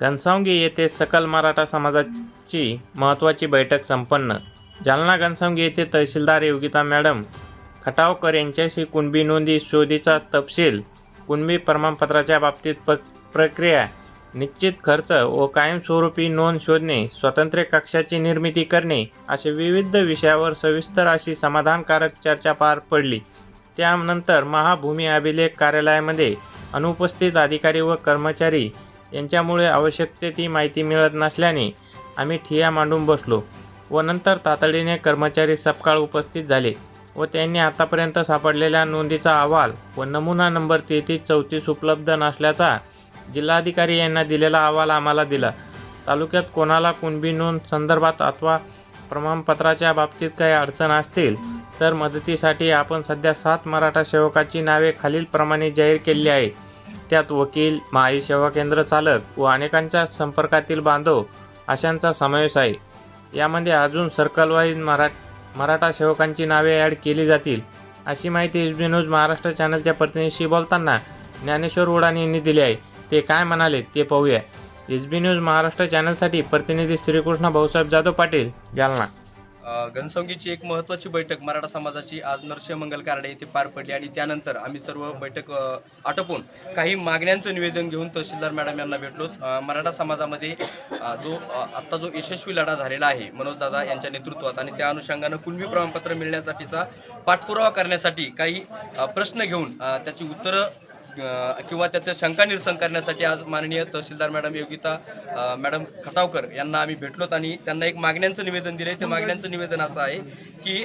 घनसावंगी येथे सकल मराठा समाजाची महत्त्वाची बैठक संपन्न. जालना घनसावंगी येथे तहसीलदार योगिता मॅडम खटावकर यांच्याशी कुणबी नोंदी शोधीचा तपशील कुणबी प्रमाणपत्राच्या बाबतीत प प्रक्रिया निश्चित खर्च व कायमस्वरूपी नोंद शोधणे स्वतंत्र कक्षाची निर्मिती करणे असे विविध विषयावर सविस्तर अशी समाधानकारक चर्चा पार पडली. त्यानंतर महाभूमी अभिलेख कार्यालयामध्ये अनुपस्थित अधिकारी व कर्मचारी यांच्यामुळे आवश्यक ते ती माहिती मिळत नसल्याने आम्ही ठिया मांडून बसलो व नंतर तातडीने कर्मचारी सपकाळ उपस्थित झाले व त्यांनी आतापर्यंत सापडलेल्या नोंदीचा अहवाल व नमुना नंबर तेहतीस चौतीस उपलब्ध नसल्याचा जिल्हाधिकारी यांना दिलेला अहवाल आम्हाला दिला. तालुक्यात कोणाला कुणबी नोंद संदर्भात अथवा प्रमाणपत्राच्या बाबतीत काही अडचण असतील तर मदतीसाठी आपण सध्या सात मराठा सेवकाची नावे खालीलप्रमाणे जाहीर केली आहेत. त्यात वकील माई सेवा केंद्र चालक व अनेकांच्या संपर्कातील बांधव अशांचा समावेश आहे. यामध्ये अजून सर्कलवाईज मरा मराठा सेवकांची नावे ॲड केली जातील अशी माहिती एस बी न्यूज महाराष्ट्र चॅनलच्या प्रतिनिधीशी बोलताना ज्ञानेश्वर उडान यांनी दिली आहे. ते काय म्हणाले ते पाहूया. एस बी न्यूज महाराष्ट्र चॅनलसाठी प्रतिनिधी श्रीकृष्ण भाऊसाहेब जाधव पाटील जालना. घनसंगीची एक महत्त्वाची बैठक मराठा समाजाची आज नरसिंहमंगल कार्डे येथे पार पडली आणि त्यानंतर आम्ही सर्व बैठक आटोपून काही मागण्यांचं निवेदन घेऊन तहसीलदार मॅडम यांना भेटलो. मराठा समाजामध्ये जो आत्ता जो यशस्वी लढा झालेला आहे मनोजदादा यांच्या नेतृत्वात आणि त्या अनुषंगानं कुणबी प्रमाणपत्र मिळण्यासाठीचा पाठपुरावा करण्यासाठी काही प्रश्न घेऊन त्याची उत्तरं किंवा त्याचं शंका निरसन करण्यासाठी आज माननीय तहसीलदार मॅडम योगिता मॅडम खटावकर यांना आम्ही भेटलोत आणि त्यांना एक मागण्यांचं निवेदन दिलं ते मागण्यांचं निवेदन असं आहे की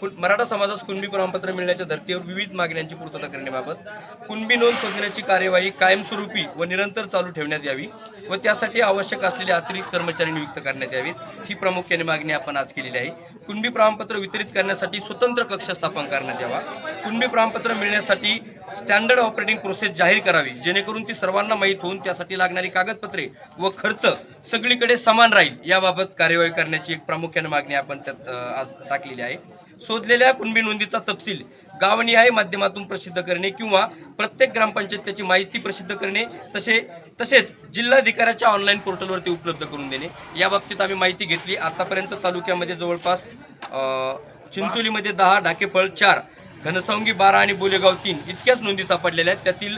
कुण- मराठा समाजास कुणबी प्रमाणपत्र मिळण्याच्या धर्तीवर विविध मागण्यांची पूर्तता करण्याबाबत कुणबी नोंद शोधण्याची कार्यवाही कायमस्वरूपी व निरंतर चालू ठेवण्यात यावी व त्यासाठी आवश्यक असलेले अतिरिक्त कर्मचारी नियुक्त करण्यात यावेत. ही प्रामुख्याने मागणी आपण आज केलेली आहे. कुणबी प्रमाणपत्र वितरित करण्यासाठी स्वतंत्र कक्ष स्थापन करण्यात यावा. कुणबी प्रमाणपत्र मिळण्यासाठी स्टँडर्ड ऑपरेटिंग प्रोसेस जाहीर करावी जेणेकरून ती सर्वांना माहीत होऊन त्यासाठी लागणारी कागदपत्रे व खर्च सगळीकडे समान राहील याबाबत कार्यवाही करण्याची एक प्रामुख्याने मागणी आपण त्यात आज टाकलेली आहे. शोधलेल्या कुणबी नोंदीचा तपशील गावनिहाय माध्यमातून प्रसिद्ध करणे किंवा प्रत्येक ग्रामपंचायत त्याची माहिती प्रसिद्ध करणे तसे तसेच जिल्हाधिकाऱ्याच्या ऑनलाईन पोर्टलवरती उपलब्ध करून देणे या बाबतीत आम्ही माहिती घेतली. आतापर्यंत तालुक्यामध्ये जवळपास चिंचोलीमध्ये दहा ढाकेफळ चार घनसावंगी बारा आणि बोलेगाव तीन इतक्याच नोंदी सापडलेल्या आहेत. त्यातील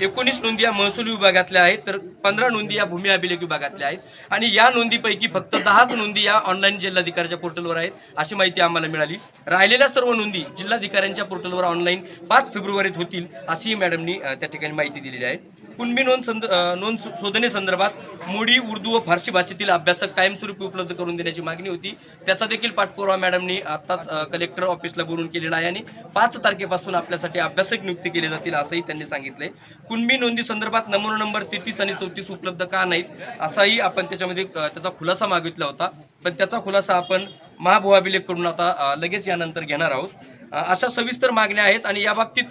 एकोणीस नोंदी या महसूल विभागातल्या आहेत तर पंधरा नोंदी या भूमी अभिलेख विभागातल्या आहेत. आणि या नोंदीपैकी फक्त दहाच नोंदी या ऑनलाईन जिल्हाधिकाऱ्याच्या पोर्टलवर आहेत अशी माहिती आम्हाला मिळाली. राहिलेल्या सर्व नोंदी जिल्हाधिकाऱ्यांच्या पोर्टलवर ऑनलाईन पाच फेब्रुवारीत होतील अशीही मॅडमनी त्या ठिकाणी माहिती दिलेली आहे. कुणबी नोंद संद नोंद शोधनेसंदर्भात मोडी उर्दू व फारसी भाषेतील अभ्यासक कायमस्वरूपी उपलब्ध करून देण्याची मागणी होती. त्याचा देखील पाठपुरावा मॅडमनी आत्ताच कलेक्टर ऑफिसला बोलून केलेला आहे आणि पाच तारखेपासून आपल्यासाठी अभ्यासक नियुक्ती केले जातील असंही त्यांनी सांगितले कुणबी नोंदी संदर्भात नमुना नंबर तेहतीस आणि चौतीस उपलब्ध का नाहीत असाही आपण त्याच्यामध्ये त्याचा खुलासा मागितला होता. पण त्याचा खुलासा आपण महाभू अभिलेख करून आता लगेच यानंतर घेणार आहोत. अशा सविस्तर मागण्या आहेत आणि याबाबतीत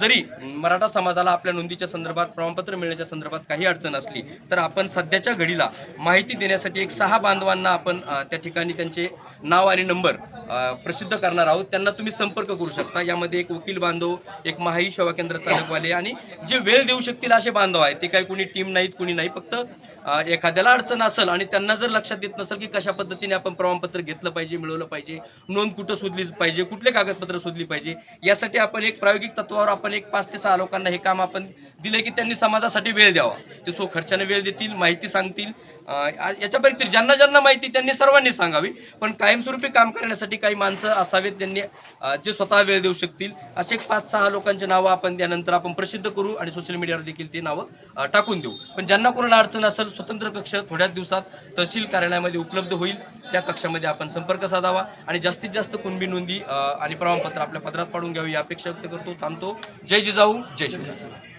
जरी मराठा समाजाला आपल्या नोंदीच्या संदर्भात प्रमाणपत्र मिळण्याच्या संदर्भात काही अडचण असली तर आपण सध्याच्या घडीला माहिती देण्यासाठी एक सहा बांधवांना आपण त्या ठिकाणी त्यांचे नाव आणि नंबर प्रसिद्ध करणार आहोत. त्यांना तुम्ही संपर्क करू शकता. यामध्ये एक वकील बांधव एक महाई सेवा केंद्र चालकवाले आणि जे वेळ देऊ शकतील असे बांधव आहेत. ते काही कोणी टीम नाहीत कोणी नाही. फक्त एखाद्याला अडचण असेल आणि त्यांना जर लक्षात येत नसेल की कशा पद्धतीने आपण प्रमाणपत्र घेतलं पाहिजे मिळवलं पाहिजे नोंद कुठं शोधली पाहिजे कुठले कागदपत्र शोधली पाहिजे यासाठी आपण एक प्रायोगिक तत्वावर आपण एक पाच ते सहा लोकांना हे काम आपण दिले की त्यांनी समाजासाठी वेळ द्यावा. ते सो खर्चाने वेळ देतील माहिती सांगतील याच्या व्यतिरिक्त ज्यांना ज्यांना माहिती त्यांनी सर्वांनी सांगावी. पण कायमस्वरूपी काम करण्यासाठी काही माणसं असावेत त्यांनी जे स्वतः वेळ देऊ शकतील. असे एक पाच सहा लोकांची नावं आपण त्यानंतर आपण प्रसिद्ध करू आणि सोशल मीडियावर देखील ती नावं टाकून देऊ. पण ज्यांना कोणाला अडचण असेल स्वतंत्र कक्ष थोड्याच दिवसात तहसील कार्यालयामध्ये उपलब्ध होईल. त्या कक्षामध्ये आपण संपर्क साधावा आणि जास्तीत जास्त कुणबी नोंदी आणि प्रमाणपत्र आपल्या पत्रात पाडून घ्यावी ही अपेक्षा व्यक्त करतो. थांबतो. जय जिजाऊ जय शिवराय.